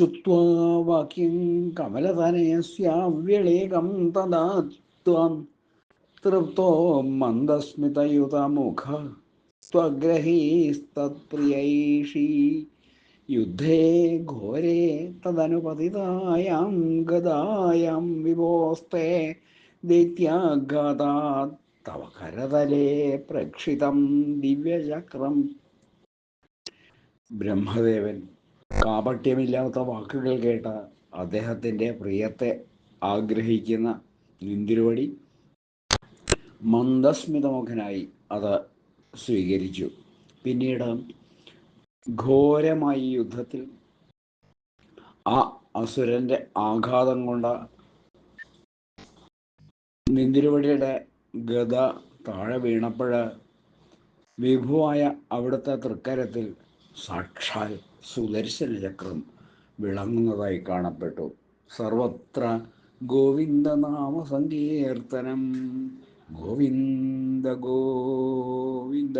ശ്രുത്വാ വാക്യം കമലതനയസ്യാവ്യളേകം തദാ ത്വം തൃപ്തോ മന്ദസ്മിതയുതമുഖ സ്വഗ്രഹീസ്തത്പ്രിയൈഷീ യുദ്ധേ ഘോരേ തദനുപതിതായാം गदायां വിഭോസ്തേ ദൈത്യാഘാതാത് തവ കരതലേ പ്രക്ഷിതം ദിവ്യചക്രം ബ്രഹ്മദേവൻ കാപട്യമില്ലാത്ത വാക്കുകൾ കേട്ട അദ്ദേഹത്തിന്റെ പ്രിയത്തെ ആഗ്രഹിക്കുന്ന നിന്തിരുവടി മന്ദസ്മിതമുഖനായി അത് സ്വീകരിച്ചു. പിന്നീട് ഘോരമായി യുദ്ധത്തിൽ ആ അസുരന്റെ ആഘാതം കൊണ്ട നിന്തിരുവടിയുടെ ഗത താഴെ വീണപ്പോൾ വിഭുവായ അവിടുത്തെ തൃക്കരത്തിൽ സാക്ഷാൽ സുദർശന ചക്രം വിളങ്ങുന്നതായി കാണപ്പെട്ടു. സർവത്ര ഗോവിന്ദനാമ സങ്കീർത്തനം ഗോവിന്ദ ഗോവിന്ദ.